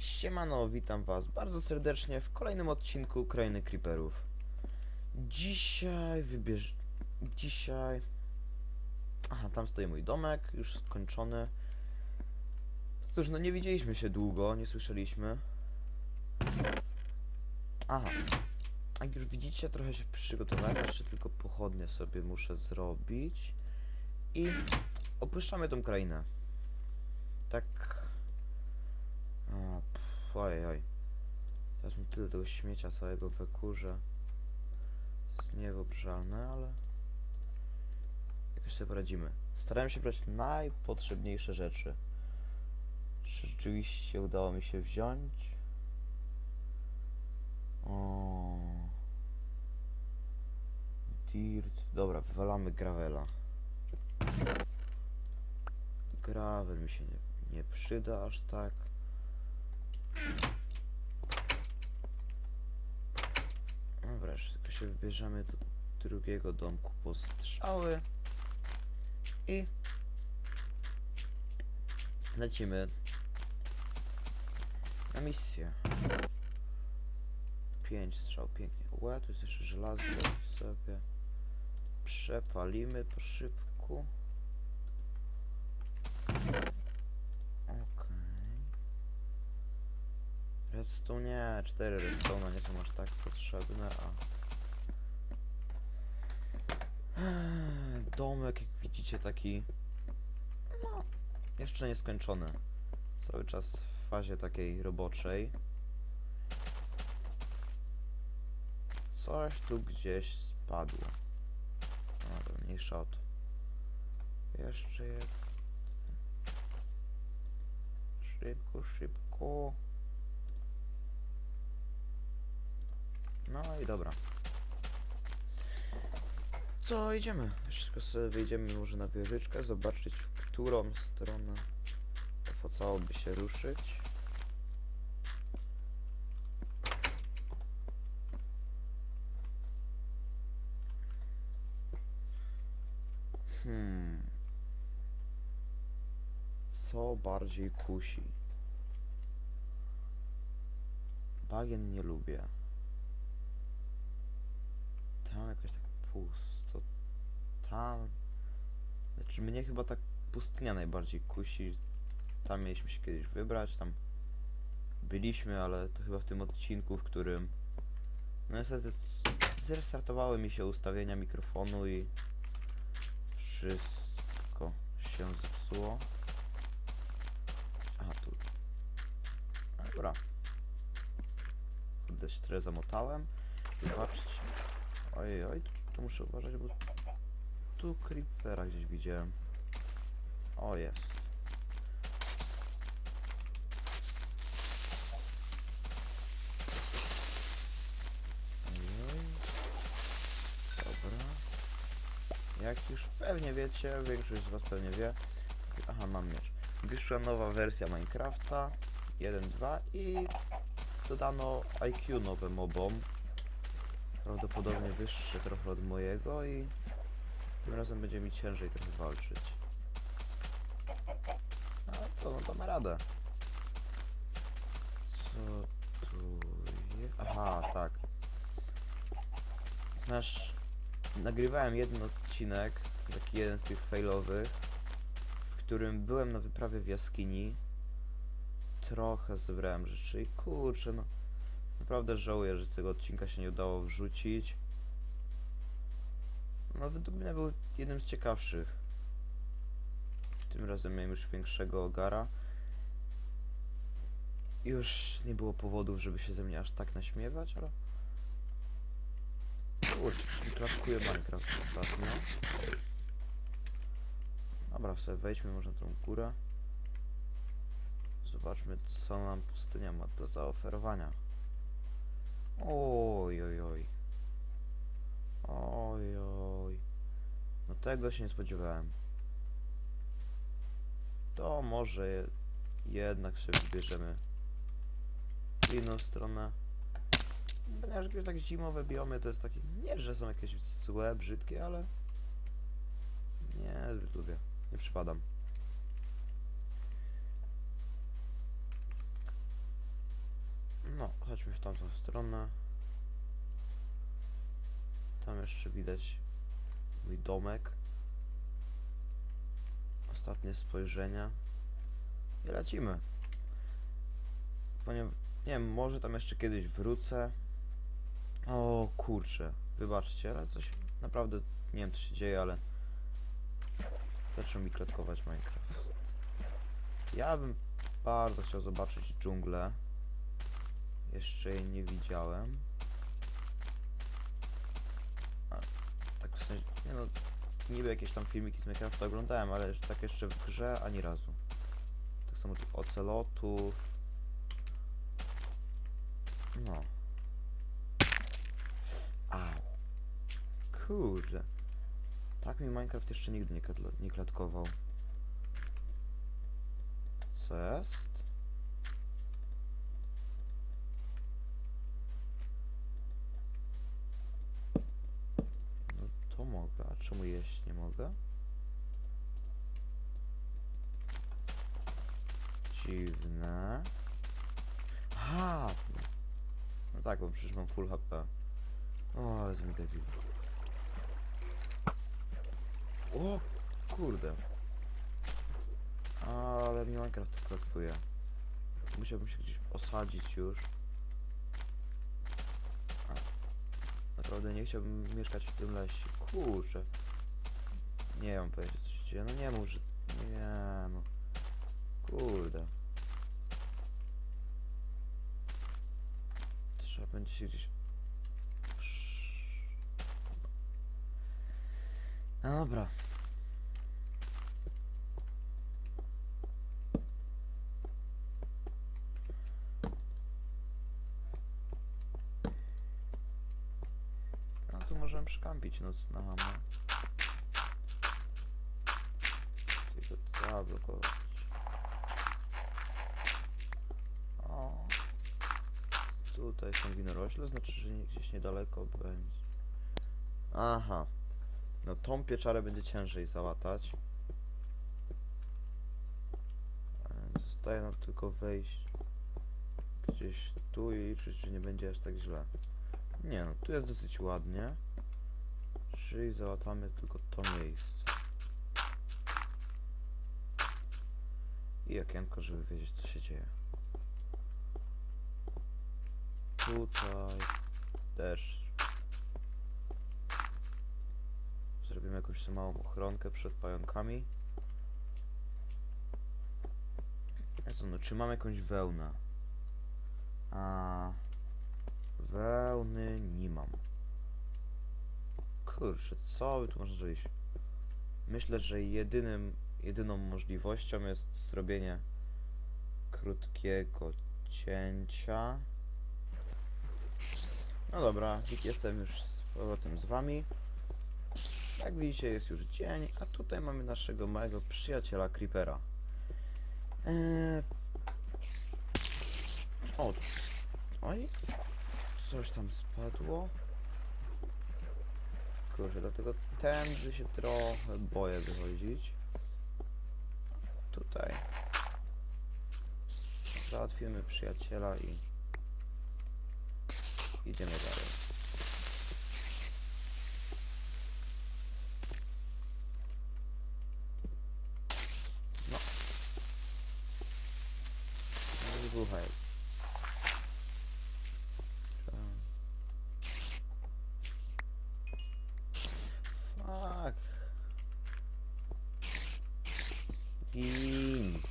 Siemano, witam was bardzo serdecznie w kolejnym odcinku Krainy Creeperów. Dzisiaj wybierz... Dzisiaj... Aha, tam stoi mój domek, już skończony. Cóż, no nie widzieliśmy się długo, nie słyszeliśmy. Aha. Jak już widzicie, trochę się przygotowałem, jeszcze tylko pochodnie sobie muszę zrobić. I opuszczamy tą krainę. Tak a, pff, oj, oj. Teraz mi tyle tego śmiecia całego we kurze. To jest niewyobrażalne, ale... Jakoś sobie poradzimy. Starałem się brać najpotrzebniejsze rzeczy. Czy rzeczywiście udało mi się wziąć? O. Dirt. Dobra, wywalamy gravela. Gravel mi się nie, nie przyda aż tak. Dobra, tylko się wybierzemy do drugiego domku po strzały i lecimy na misję. Pięć strzał, pięknie. Łe, tu jest jeszcze żelazo sobie przepalimy po szybku. Redstone nie, cztery redstone nie są aż tak potrzebne, a... Eee, Domek, jak widzicie, taki... No, jeszcze nieskończony. Cały czas w fazie takiej roboczej. Coś tu gdzieś spadło. No to mniejsza o. Jeszcze jest... Szybko, szybko. No i dobra. Co, idziemy. Tylko sobie wyjdziemy może na wieżyczkę, zobaczyć w którą stronę opłacałoby się ruszyć. Hmm. Co bardziej kusi? Bagien nie lubię. Tam jakoś tak pusto. Tam. Znaczy mnie chyba tak pustynia najbardziej kusi. Tam mieliśmy się kiedyś wybrać, tam byliśmy, ale to chyba w tym odcinku, w którym no niestety zrestartowały mi się ustawienia mikrofonu i wszystko się zepsuło. Aha, tu. Dobra. Kurde, się trochę zamotałem. Wybaczcie. Ojej, oj, tu, muszę uważać, bo tu creepera gdzieś widziałem. O, jest. Dobra. Jak już pewnie wiecie, większość z was pewnie wie. Aha, mam miecz. Wyszła nowa wersja Minecrafta 1.2 i dodano IQ nowe mobom. Prawdopodobnie wyższe trochę od mojego i tym razem będzie mi ciężej trochę walczyć. A co, no damy radę. Co tu jest? Aha, tak. Nasz... Nagrywałem jeden odcinek, taki jeden z tych failowych, w którym byłem na wyprawie w jaskini. Trochę zebrałem rzeczy i kurczę, no... Naprawdę żałuję, że tego odcinka się nie udało wrzucić. No, według mnie był jednym z ciekawszych. Tym razem miałem już większego ogara. Już nie było powodów, żeby się ze mnie aż tak naśmiewać, ale... Kurczę, klaskuje Minecraft ostatnio. Dobra, sobie wejdźmy może na tą górę. Zobaczmy, co nam pustynia ma do zaoferowania. Oj, oj, oj. Oj, oj. No tego się nie spodziewałem. To może je, jednak sobie wybierzemy inną stronę. Ponieważ jakieś tak zimowe biomy to jest takie, nie, że są jakieś złe, brzydkie, ale nie zbyt lubię. Nie przypadam. stronę. Tam jeszcze widać mój domek. Ostatnie spojrzenia. I lecimy. Ponieważ, nie wiem, może tam jeszcze kiedyś wrócę. O kurczę, wybaczcie, ale coś naprawdę nie wiem co się dzieje, ale zaczął mi klatkować Minecraft. Ja bym bardzo chciał zobaczyć dżunglę. Jeszcze jej nie widziałem. A, tak w sensie, nie no, niby jakieś tam filmiki z Minecrafta oglądałem, ale tak jeszcze w grze ani razu. Tak samo tych ocelotów. No. Au. Kurde. Tak mi Minecraft jeszcze nigdy nie, nie klatkował. Co jest? No to mogę, a czemu jeść nie mogę? Dziwne. Aha! No tak, bo przecież mam full HP. O, jest mi debil. O, kurde. Ale mi Minecraft klatkuje. Musiałbym się gdzieś osadzić już. Naprawdę nie chciałbym mieszkać w tym lesie. Kurczę. Nie mam pojęcia co się dzieje. No nie mów, że... Nie no. Kurde. Trzeba będzie się gdzieś... No dobra. No tu możemy przykampić noc na hamę. Tylko trzeba blokować. O. Tutaj są winorośle, znaczy, że nie- gdzieś niedaleko będzie. Aha. No tą pieczarę będzie ciężej załatać. E, Zostaje nam tylko wejść gdzieś tu i liczyć, że nie będzie aż tak źle. Nie no, tu jest dosyć ładnie. Czyli załatamy tylko to miejsce. I okienko, żeby wiedzieć co się dzieje. Tutaj też Zrobimy jakąś małą ochronkę przed pająkami. Co, no, czy mam jakąś wełnę? A wełny nie mam. Kurczę, co by tu można zrobić? Myślę, że jedynym, jedyną możliwością jest zrobienie krótkiego cięcia. No dobra, jestem już z powrotem z wami. Jak widzicie jest już dzień, a tutaj mamy naszego małego przyjaciela Creepera. Eee... O, oj, coś tam spadło. Kurczę, dlatego tędy się trochę boję wychodzić. Tutaj. Załatwimy przyjaciela i idziemy dalej. No. No i buchaj. Fuck. Gin.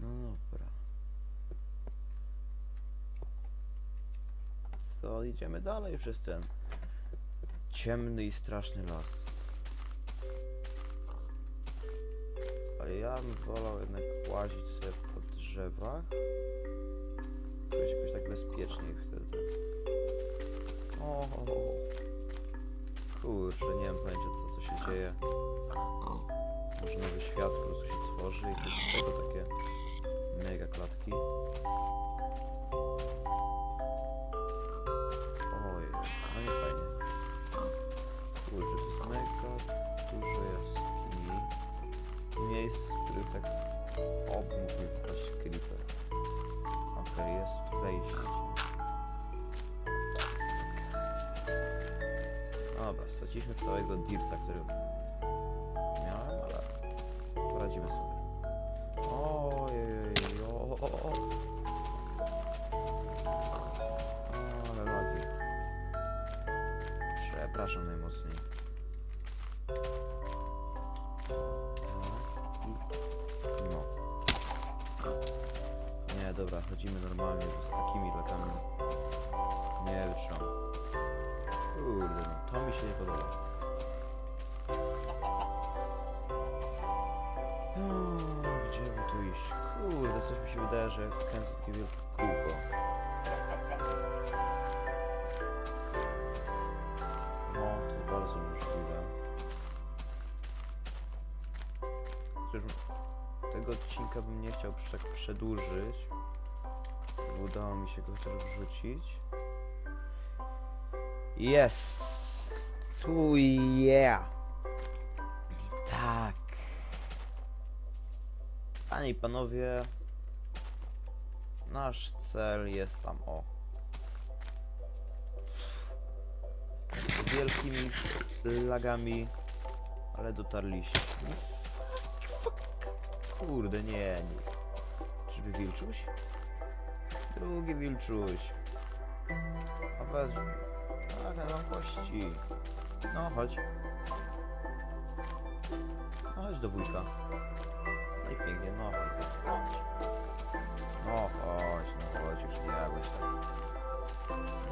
No dobra. Co, idziemy dalej przez ten ciemny i straszny las. A ja bym wolał jednak łazić sobie po drzewach. Będzie jakoś tak bezpieczniej wtedy. O, kurczę, nie mam pojęcia co tu się dzieje. Może nowy świat po prostu się tworzy i to z tego takie straciliśmy całego dirta, który miałem, ale poradzimy sobie. Ojej, o, o, o. Ale lagi. Przepraszam najmocniej. Tak, No. Nie, dobra, chodzimy normalnie z takimi lagami. Nie wytrzymam. Kurde, no to mi się nie podoba. O, Gdzie by tu iść? Kurde, coś mi się wydaje, że kręcę takie wielkie kółko. No, to bardzo możliwe. Cóż, tego odcinka bym nie chciał tak przedłużyć. Udało mi się go chociaż wrzucić. Jest! Tu yeah! Tak. Panie i panowie, nasz cel jest tam o. Z wielkimi lagami, ale dotarliśmy. Kurde, nie, nie. Czyżby wilczuś? Drugi wilczuś. A wezmę. Kości. No, chodź. No, chodź do wujka. No i pięknie, no chodź. No chodź, no chodź, już nie.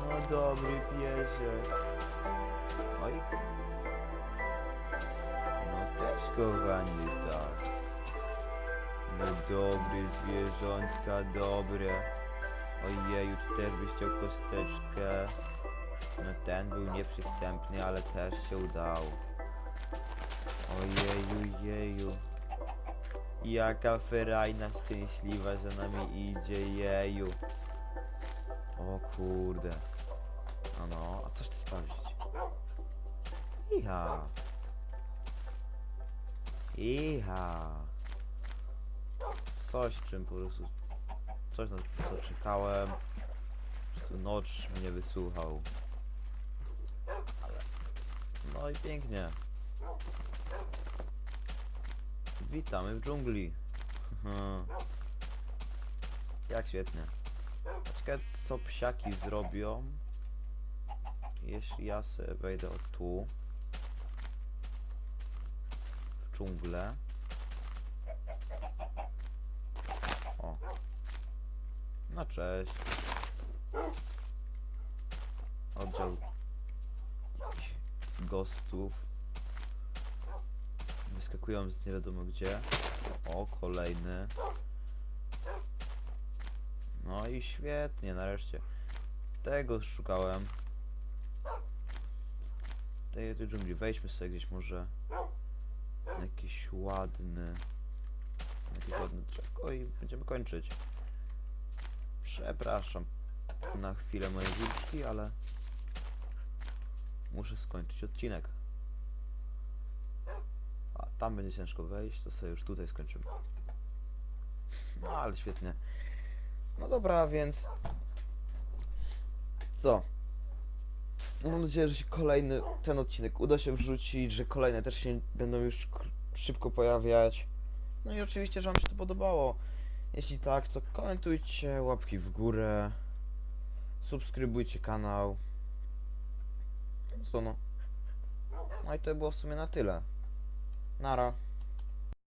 No dobry piesek. Oj. No też kochani, tak. No dobry zwierzątka, dobre. Ojeju, ty też byś chciał kosteczkę. No ten był nieprzystępny, ale też się udało. Ojeju, jeju. Jaka ferajna szczęśliwa za nami idzie, jeju. O kurde. No no, a coś ty sprawdzić. Iha. Iha. Coś, czym po prostu... Coś na co czekałem. Po prostu nocz mnie wysłuchał. No i pięknie. Witamy w dżungli. Jak świetnie. Ciekawe co psiaki zrobią. Jeśli ja sobie wejdę o tu. W dżunglę. O. No cześć. Oddział ghostów. Wyskakują z nie wiadomo gdzie. O, kolejny. No i świetnie, nareszcie. Tego szukałem. Tej, tej dżungli. Wejdźmy sobie gdzieś może. Jakiś ładny. na Jakieś ładne drzewko i będziemy kończyć. Przepraszam na chwilę moje wilczki, ale muszę skończyć odcinek. A tam będzie ciężko wejść, to sobie już tutaj skończymy. No ale świetnie. No dobra, więc co? Mam nadzieję, że się kolejny ten odcinek uda się wrzucić, że kolejne też się będą już szybko pojawiać. No i oczywiście, że Wam się to podobało. Jeśli tak, to komentujcie, łapki w górę, subskrybujcie kanał. No? No i to było w sumie na tyle. Nara.